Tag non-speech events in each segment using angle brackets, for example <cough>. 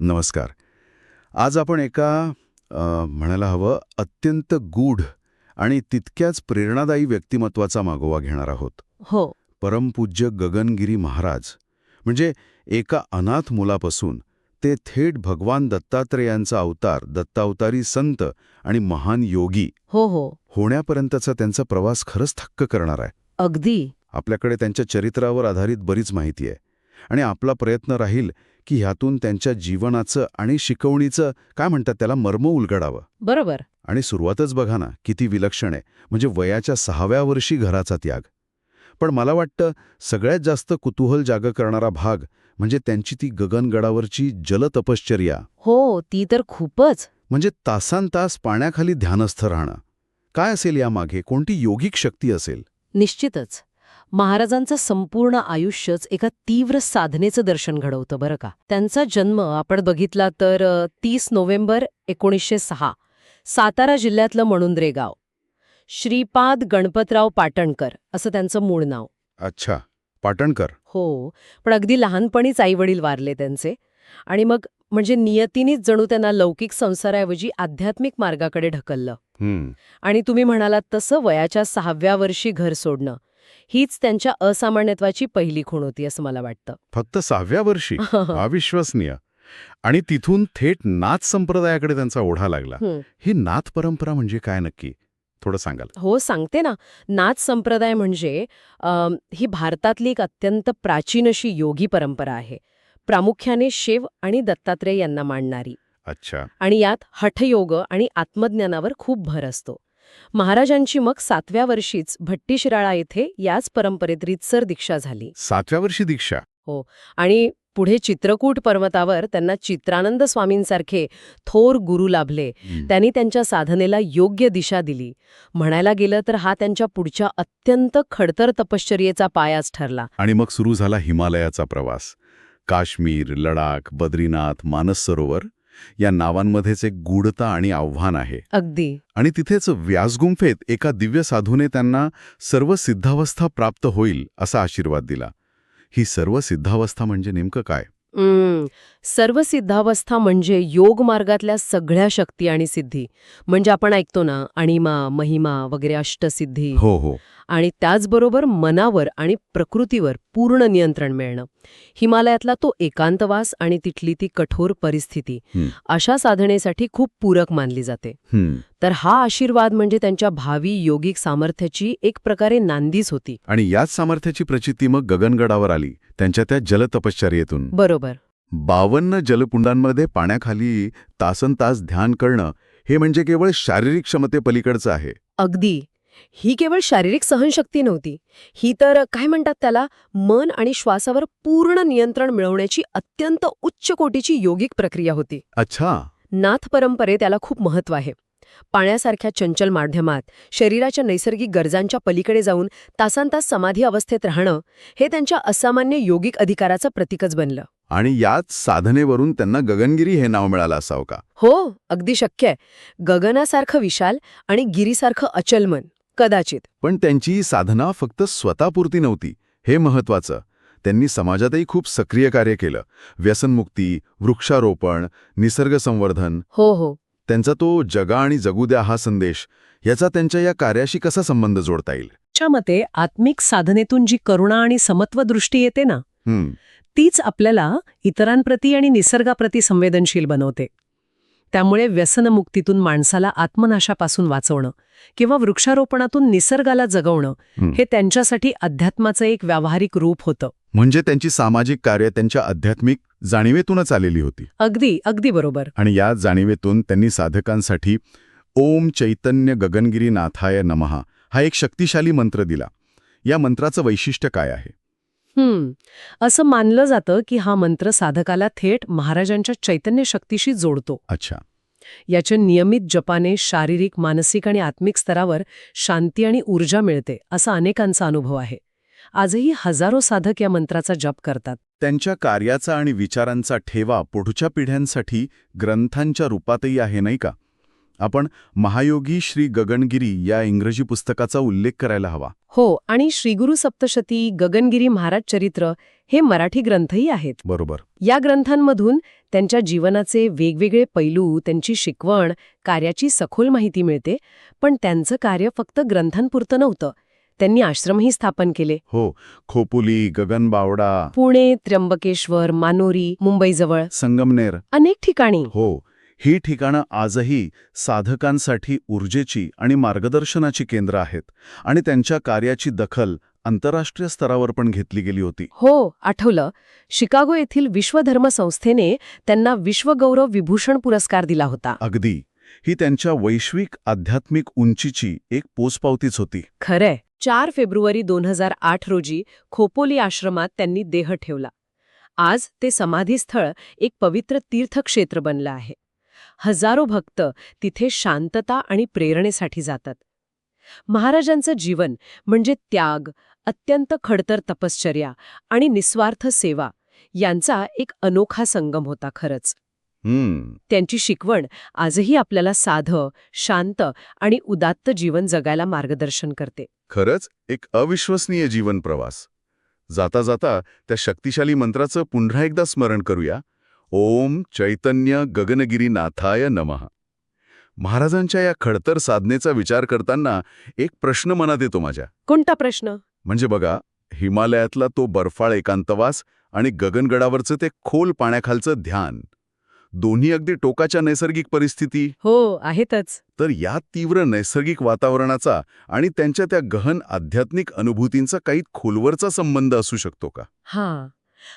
नमस्कार. आज आपण एका म्हणायला हवं अत्यंत गूढ आणि तितक्याच प्रेरणादायी व्यक्तिमत्वाचा मागोवा घेणार आहोत. हो. परमपूज्य गगनगिरी महाराज. म्हणजे एका अनाथ मुलापासून ते थेट भगवान दत्तात्रेयांचा अवतार दत्तावतारी संत आणि महान योगी हो हो. होण्यापर्यंतचा त्यांचा प्रवास खरंच थक्क करणार आहे. अगदी. आपल्याकडे त्यांच्या चरित्रावर आधारित बरीच माहिती आहे. आणि आपला प्रयत्न राहील की ह्यातून त्यांच्या जीवनाचं आणि शिकवणीचं काय म्हणतात त्याला मर्म उलगडावं. बरोबर. आणि सुरुवातच बघा ना किती विलक्षण आहे. म्हणजे वयाच्या सहाव्या वर्षी घराचा त्याग. पण मला वाटतं सगळ्यात जास्त कुतूहल जाग करणारा भाग म्हणजे त्यांची ती गगनगडावरची जलतपश्चर्या. हो ती तर खूपच. म्हणजे तासांतास पाण्याखाली ध्यानस्थ राहणं. काय असेल यामागे? कोणती योगिक शक्ती असेल? निश्चितच. महाराजांचं संपूर्ण आयुष्यच एका तीव्र साधनेचं दर्शन घडवतं बरं का. त्यांचा जन्म आपण बघितला तर तीस नोव्हेंबर एकोणीसशे सहा सातारा जिल्ह्यातलं मणुंद्रे गाव श्रीपाद गणपतराव पाटणकर असं त्यांचं मूळ नाव. अच्छा पाटणकर. हो पण अगदी लहानपणीच आईवडील वारले त्यांचे. आणि मग म्हणजे नियतीनीच जणू त्यांना लौकिक संसाराऐवजी आध्यात्मिक मार्गाकडे ढकललं. आणि तुम्ही म्हणालात तसं वयाच्या सहाव्या वर्षी घर सोडणं. हीच त्यांच्या असामान्यत्वाची पहिली खूण होती असं मला वाटतं. फक्त सहाव्या वर्षी? <laughs> अविश्वसनीय. आणि तिथून थेट नाथ संप्रदायाकडे त्यांचा ओढा लागला. हं. नाथ परंपरा म्हणजे काय नक्की? थोडं सांगाल. हो सांगते ना. नाथ संप्रदाय म्हणजे ही भारतातली एक अत्यंत प्राचीन अशी योगी परंपरा आहे. प्रामुख्याने शिव आणि दत्तात्रेय यांना मांडणारी अच्छा. आणि यात हठयोग आणि आत्मज्ञानावर खूप भर असतो. महाराजांची मग सातव्या वर्षीच भट्टीशिराळा येथे याच परंपरेत रीतसर दीक्षा झाली. सातव्या वर्षी दीक्षा? आणि पुढे चित्रकूट पर्वतावर त्यांना चित्रानंद स्वामींसारखे थोर गुरु लाभले. त्यांनी त्यांच्या साधनेला योग्य दिशा दिली. म्हणायला गेलं तर हा त्यांच्या पुढच्या अत्यंत खडतर तपश्चर्येचा पायाच ठरला. आणि मग सुरू झाला हिमालयाचा प्रवास. काश्मीर लडाख बद्रीनाथ मानस सरोवर या नावांमध्येच एक गूढता आणि आव्हान आहे. अगदी. आणि तिथेच व्यासगुंफेत एका दिव्य साधूने त्यांना सर्व सिद्धावस्था प्राप्त होईल असा आशीर्वाद दिला. ही सर्व सिद्धावस्था म्हणजे नेमकं काय? सर्व सिद्धावस्था म्हणजे योग मार्गातल्या सगळ्या शक्ती आणि सिद्धी. म्हणजे आपण ऐकतो ना अणिमा महिमा वगैरे अष्टसिद्धी. हो हो. आणि त्याचबरोबर मनावर आणि प्रकृतीवर पूर्ण नियंत्रण मिळणं. हिमालयातला तो एकांतवास आणि तिथली ती कठोर परिस्थिती. अशा साधनेसाठी खूप पूरक मानली जाते. तर हा आशीर्वाद म्हणजे त्यांच्या भावी योगिक सामर्थ्याची एक प्रकारे नांदीच होती. आणि याच सामर्थ्याची प्रचिती मग गगनगडावर आली त्यांच्या त्या जलतपश्चर्येतून. बरोबर. बावन्न जलकुंडांमध्ये पाण्याखाली तासन तास ध्यान करणं हे म्हणजे केवळ शारीरिक क्षमतेपलीकडचं आहे. अगदी. ही केवळ शारीरिक सहनशक्ती नव्हती. ही तर काय म्हणतात त्याला मन आणि श्वासावर पूर्ण नियंत्रण मिळवण्याची अत्यंत उच्च कोटीची योगिक प्रक्रिया होती. अच्छा. नाथ परंपरे त्याला खूप महत्त्व आहे. पाण्यासारख्या चंचल माध्यमात शरीराच्या नैसर्गिक गरजांच्या पलीकडे जाऊन तासांतास समाधी अवस्थेत राहणं हे त्यांच्या असामान्य योगिक अधिकाराचं प्रतीकच बनलं. आणि याच साधनेवरून त्यांना गगनगिरी हे नाव मिळालं असावं का? हो अगदी शक्य आहे. गगनासारखं विशाल आणि गिरीसारखं अचल मन कदाचित. पण त्यांची ही साधना फक्त स्वतःपुरती नव्हती हे महत्वाचं त्यांनी समाजातही खूप सक्रिय कार्य केलं. व्यसनमुक्ती वृक्षारोपण निसर्ग संवर्धन हो हो. त्यांचा तो जगा आणि जगू द्या हा संदेश याचा त्यांच्या या कार्याशी कसा संबंध जोडता येईल? च्या मते आत्मिक साधनेतून जी करुणा आणि समत्व दृष्टी येते ना तीच आपल्याला इतरांप्रती आणि निसर्गाप्रती संवेदनशील बनवते. त्यामुळे व्यसनमुक्तीतून माणसाला आत्मनाशापासून वाचवणं किंवा वृक्षारोपणातून निसर्गाला जगवणं हं. त्यांच्यासाठी अध्यात्माचं एक व्यावहारिक रूप होतं. म्हणजे त्यांची सामाजिक कार्य त्यांच्या आध्यात्मिक जाणीवेतूनच आलेली होती. अगदी अगदी बरोबर. आणि या जाणीवेतून त्यांनी साधकांसाठी ओम चैतन्य गगनगिरी नाथाय नमहा हा एक शक्तिशाली मंत्र दिला. या मंत्राचं वैशिष्ट्य काय आहे? हम्म. असं मानलं जातं की हा मंत्र साधकाला थेट महाराजांच्या चैतन्य शक्तीशी जोडतो. अच्छा. याच्या नियमित जपाने शारीरिक मानसिक आणि आत्मिक स्तरावर शांती आणि ऊर्जा मिळते असा अनेकांचा अनुभव आहे. आजही हजारो साधक या मंत्राचा जप करतात. त्यांच्या कार्याचा आणि विचारांचा ठेवा पुढच्या पिढ्यांसाठी ग्रंथांच्या रूपातही आहे नाही का? आपण महायोगी श्री गगनगिरी या इंग्रजी पुस्तकाचा उल्लेख करायला हवा. हो आणि श्रीगुरु सप्तशती गगनगिरी महाराज चरित्र हे मराठी ग्रंथही आहेत. बरोबर. या ग्रंथांमधून त्यांच्या जीवनाचे वेगवेगळे पैलू त्यांची शिकवण कार्याची सखोल माहिती मिळते पण त्यांचं कार्य फक्त ग्रंथांपुरतं नव्हतं. त्यांनी आश्रमही स्थापन केले. हो खोपोली गगनबावडा पुणे त्र्यंबकेश्वर मानोरी मुंबईजवळ संगमनेर. अनेक ठिकाणी. हो ही ठिकाणं आजही साधकांसाठी ऊर्जेची आणि मार्गदर्शनाची केंद्र आहेत आणि त्यांच्या कार्याची दखल आंतरराष्ट्रीय स्तरावर पण घेतली गेली होती. हो आठवलं. शिकागो येथील विश्वधर्म संस्थेने त्यांना विश्वगौरव विभूषण पुरस्कार दिला होता. अगदी. ही त्यांच्या वैश्विक आध्यात्मिक उंचीची एक पोचपावतीच होती. खरंय. चार फेब्रुवारी दोन हजार आठ रोजी खोपोली आश्रमात त्यांनी देह ठेवला. आज ते समाधीस्थळ एक पवित्र तीर्थक्षेत्र बनलं आहे. हजारो भक्त तिथे शांतता आणि प्रेरणेसाठी जातात. महाराजांचं जीवन म्हणजे त्याग अत्यंत खडतर तपश्चर्या आणि निस्वार्थ सेवा यांचा एक अनोखा संगम होता खरंच. हम्म. त्यांची शिकवण आजही आपल्याला साधं शांत आणि उदात्त जीवन जगायला मार्गदर्शन करते. खरंच एक अविश्वसनीय जीवन प्रवास. जाता जाता त्या शक्तिशाली मंत्राचं पुन्हा एकदा स्मरण करूया. ओम चैतन्य गगनगिरी नाथाय नमः. महाराजांच्या या खडतर साधनेचा विचार करताना एक प्रश्न मनात येतो माझ्या. कोणता प्रश्न? म्हणजे बघा हिमालयातला तो बर्फाळ एकांतवास आणि गगनगडावरचं ते खोल पाण्याखालचं ध्यान दोन्ही अगदी टोकाच्या नैसर्गिक परिस्थिती. हो आहेतच. तर या तीव्र नैसर्गिक वातावरणाचा आणि त्यांच्या त्या गहन आध्यात्मिक अनुभूतींचा काही खोलवरचा संबंध असू शकतो का? हां.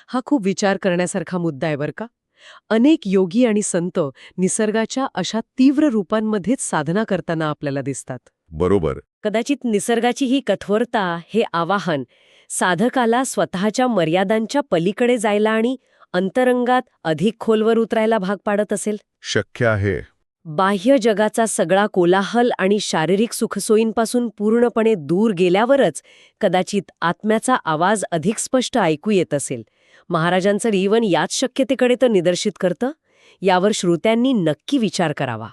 हा खूप विचार करण्यासारखा मुद्दा आहे बरं का? अनेक योगी आणि संत निसर्गाच्या अशा तीव्र रूपांमध्येच साधना करताना आपल्याला दिसतात. बरोबर. कदाचित निसर्गाची ही कठोरता हे आवाहन साधकाला स्वतःच्या मर्यादांच्या पलीकडे जायला आणि अंतरंगात अधिक खोलवर उतरायला भाग पाडत असेल? शक्य आहे. बाह्य जगाचा सगळा कोलाहल आणि शारीरिक सुखसोयींपासून पूर्णपणे दूर गेल्यावरच कदाचित आत्म्याचा आवाज अधिक स्पष्ट ऐकू येत असेल. महाराजांचं जीवन याच शक्यतेकडे तर निदर्शित करतं? यावर श्रोत्यांनी नक्की विचार करावा.